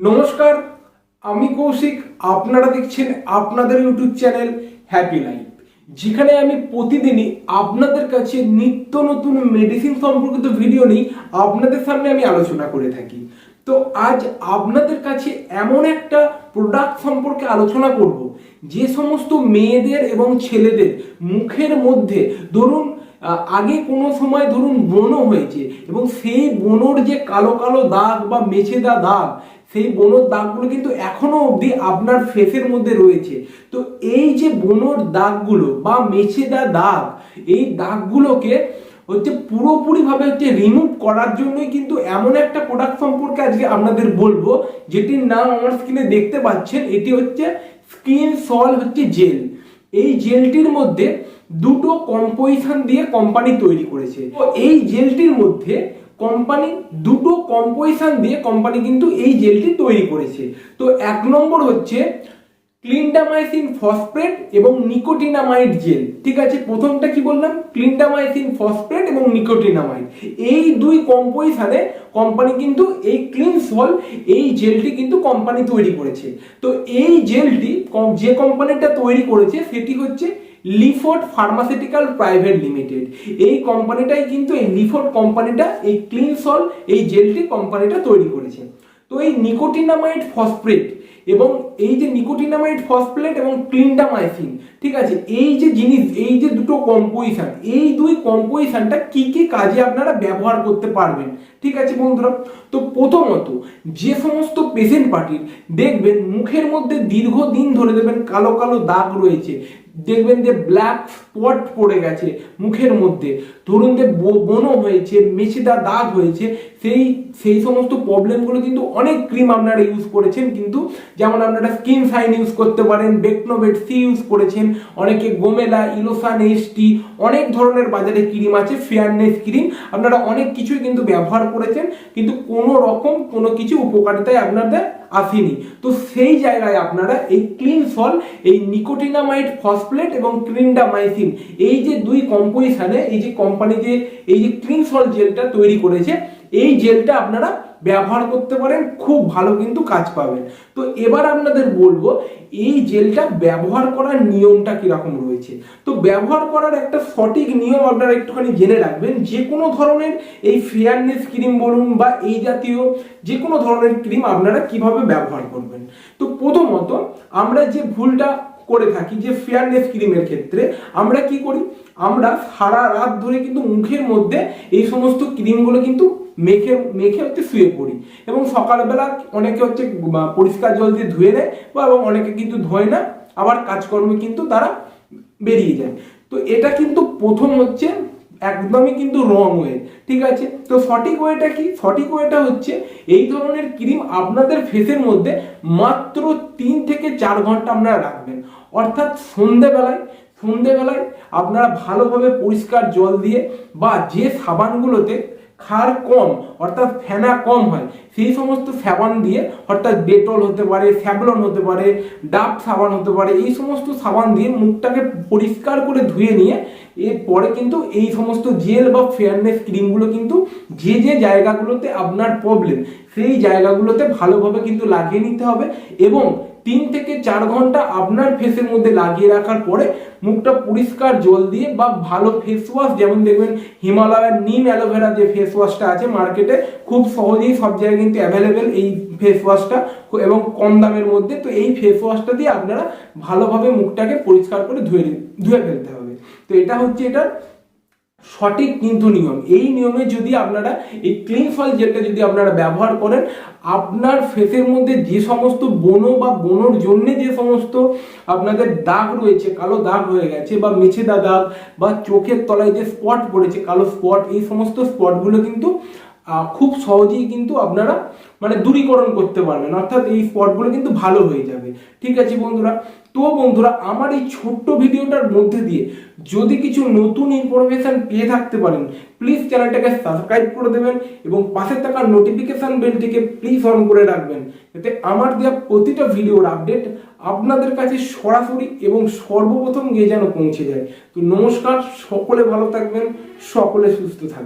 নমস্কার, আমি কৌশিক। আপনারা দেখছেন আপনাদের ইউটিউব চ্যানেল হ্যাপি লাইফ যেখানে আমি প্রতিদিনই আপনাদের কাছে নিত্য নতুন মেডিসিন সম্পর্কিত ভিডিও নিই আপনাদের সামনে আমি আলোচনা করে থাকি। তো আজ আপনাদের কাছে এমন একটা প্রোডাক্ট সম্পর্কে আলোচনা করব, যে সমস্ত মেয়েদের এবং ছেলেদের মুখের মধ্যে ধরুন আগে কোনো সময় ধরুন বনো হয়েছে এবং সেই বনোর যে কালো কালো দাগ বা মেছেদা দাগ সেই বনোর দাগগুলো কিন্তু এখনও অবধি আপনার ফেসের মধ্যে রয়েছে। তো এই যে বনোর দাগগুলো বা মেছেদা দাগ, এই দাগগুলোকে হচ্ছে পুরোপুরিভাবে হচ্ছে রিমুভ করার জন্যই কিন্তু এমন একটা প্রোডাক্ট সম্পর্কে আজকে আপনাদের বলব, যেটির নাম আমার স্ক্রিনে দেখতে পাচ্ছেন, এটি হচ্ছে স্কিন সল হচ্ছে জেল এই জেলটির মধ্যে দুটো কম্পোজিশন দিয়ে কোম্পানি তৈরি করেছে। তো এই জেলটির মধ্যে কোম্পানি দুটো কম্পোজিশন দিয়ে কোম্পানি কিন্তু এই জেলটি তৈরি করেছে। তো এক নম্বর হচ্ছে ক্লিনডামাইসিন ফসফেট এবং নিকোটিনামাইড জেল ঠিক আছে, প্রথমটা কি বললাম? ক্লিনডামাইসিন ফসফেট এবং নিকোটিনামাইড এই দুই কম্পোজিশনে কোম্পানি কিন্তু এই ক্লিন সল এই জেলটি কিন্তু কোম্পানি তৈরি করেছে। তো এই জেলটি, যে কোম্পানিটা তৈরি করেছে, সেটি হচ্ছে লিফোর্ড ফার্মাসিউটিক্যাল প্রাইভেট লিমিটেড। এই কোম্পানিটাই কিন্তু এই লিফোর্ড কোম্পানিটা, এই ক্লিনসল এই জেলটি কোম্পানিটা তৈরি করেছে। তো এই নিকোটিনামাইড ফসফেট এবং এই যে নিকোটিনামাইড ফসফেট এবং ক্লিনডামাইসিন, ঠিক আছে, এই যে জিনিস, এই যে দুটো কম্পোজিশন, এই দুই কম্পোজিশনটা কি কি কাজে আপনারা ব্যবহার করতে পারবেন? ঠিক আছে বন্ধুরা, তো প্রথমত যে সমস্ত পেশেন্ট পার্টির, দেখবেন মুখের মধ্যে দীর্ঘদিন ধরে দেবেন কালো কালো দাগ রয়েছে দেখবেন যে ব্ল্যাক স্পট পড়ে গেছে মুখের মধ্যে। ধরুন যে বনো হয়েছে মেছেদা দাগ হয়েছে, সেই সেই সমস্ত প্রবলেমগুলো কিন্তু অনেক ক্রিম আপনারা ইউজ করেছেন কিন্তু, যেমন আপনারা স্কিন সাইন ইউজ করতে পারেন বেকনোভেট সি ইউজ করেছেন, অনেকে গোমেলা ইলোসান এসটি অনেক ধরনের বাজারে ক্রিম আছে ফেয়ারনেস ক্রিম আপনারা অনেক কিছুই কিন্তু ব্যবহার করেছেন, কিন্তু কোনো রকম কোনো কিছু উপকারিতায় আপনাদের আসেনি। তো সেই জায়গায় আপনারা এই ক্লিন সল এই নিকোটিনামাইড ফসফ্লেট এবং ক্লিনডামাইসিন এই যে দুই কম্পোজিশনে এই যে কোম্পানি যে, এই যে ক্লিন সল জেলটা তৈরি করেছে, এই জেলটা আপনারা ব্যবহার করতে পারেন, খুব ভালো কিন্তু কাজ পাবেন। তো এবার আপনাদের বলব, এই জেলটা ব্যবহার করার নিয়মটা কীরকম রয়েছে? তো ব্যবহার করার একটা সঠিক নিয়ম আপনারা একটুখানি জেনে রাখবেন, যে কোনো ধরনের এই ফেয়ারনেস ক্রিম বলুন বা এই জাতীয় যে কোনো ধরনের ক্রিম আপনারা কীভাবে ব্যবহার করবেন। তো প্রথমত আমরা যে ভুলটা করে থাকি, যে ফেয়ারনেস ক্রিমের ক্ষেত্রে, আমরা কি করি? আমরা সারা রাত ধরে কিন্তু মুখের মধ্যে এই সমস্ত ক্রিমগুলো কিন্তু মেখে মেখে হচ্ছে শুয়ে পড়ি। এবং সকালবেলা অনেকে হচ্ছে পরিষ্কার জল দিয়ে ধুয়ে নেয় বা এবং অনেকে কিন্তু ধোয় না, আবার কাজকর্মে কিন্তু তারা বেরিয়ে যায়। তো এটা কিন্তু প্রথম হচ্ছে একদমই কিন্তু রং ওয়ে ঠিক আছে? তো সঠিক ওয়েটা কি? সঠিক ওয়েটা হচ্ছে এই ধরনের ক্রিম আপনাদের ফেসের মধ্যে মাত্র তিন থেকে চার ঘণ্টা আপনারা রাখবেন। অর্থাৎ সন্ধেবেলায় সন্ধেবেলায় আপনারা ভালোভাবে পরিষ্কার জল দিয়ে বা যে সাবানগুলোতে খার কম, অর্থাৎ ফেনা কম হয়, সেই সমস্ত সাবান দিয়ে, অর্থাৎ ডেটল হতে পারে স্যাভলন হতে পারে, ডাব সাবান হতে পারে, এই সমস্ত সাবান দিয়ে মুখটাকে পরিষ্কার করে ধুয়ে নিয়ে, এরপরে কিন্তু এই সমস্ত জেল বা ফেয়ারনেস ক্রিমগুলো কিন্তু যে যে জায়গাগুলোতে আপনার প্রবলেম সেই জায়গাগুলোতে ভালোভাবে কিন্তু লাগিয়ে নিতে হবে এবং তিন থেকে চার ঘণ্টা আপনার ফেসের মধ্যে লাগিয়ে রাখার পরে মুখটা পরিষ্কার জল দিয়ে বা ভালো ফেস ওয়াশ যেমন দেখবেন হিমালয়ের নিম অ্যালোভেরা যে ফেস ওয়াশটা আছে মার্কেটে খুব সহজেই সব জায়গায় কিন্তু অ্যাভেলেবেল এই ফেস ওয়াশটা এবং কম দামের মধ্যে। তো এই ফেস ওয়াশটা দিয়ে আপনারা ভালোভাবে মুখটাকে পরিষ্কার করে ধুয়ে ধুয়ে ফেলতে হবে। তো এটা হচ্ছে এটার সঠিক কিন্তু নিয়ম। এই নিয়মে যদি আপনারা, এই ক্লিন ফল জেলটা যদি আপনারা ব্যবহার করেন, আপনার ফেসের মধ্যে যে সমস্ত বনো বা বনোর জন্য যে সমস্ত আপনাদের দাগ রয়েছে, কালো দাগ হয়ে গেছে বা মেছেদা দাগ বা চোখের তলায় যে স্পট পড়েছে, কালো স্পট এই সমস্ত স্পটগুলো কিন্তু খুব সহজেই কিন্তু আপনারা মানে দূরীকরণ করতে পারবেন। অর্থাৎ এই স্পটগুলো কিন্তু ভালো হয়ে যাবে। ঠিক আছে বন্ধুরা? তো বন্ধুরা, আমার এই ছোট্ট ভিডিওটার মধ্যে দিয়ে যদি কিছু নতুন ইনফরমেশন পেয়ে থাকতে পারেন প্লিজ চ্যানেলটাকে সাবস্ক্রাইব করে দেবেন এবং পাশে থাকা নোটিফিকেশন বেলটিকে প্লিজ অন করে রাখবেন। যাতে আমার দেওয়া প্রতিটা ভিডিওর আপডেট আপনাদের কাছে সরাসরি এবং সর্বপ্রথম গিয়ে যেন পৌঁছে যায়। তো নমস্কার, সকলে ভালো থাকবেন, সকলে সুস্থ থাকবেন।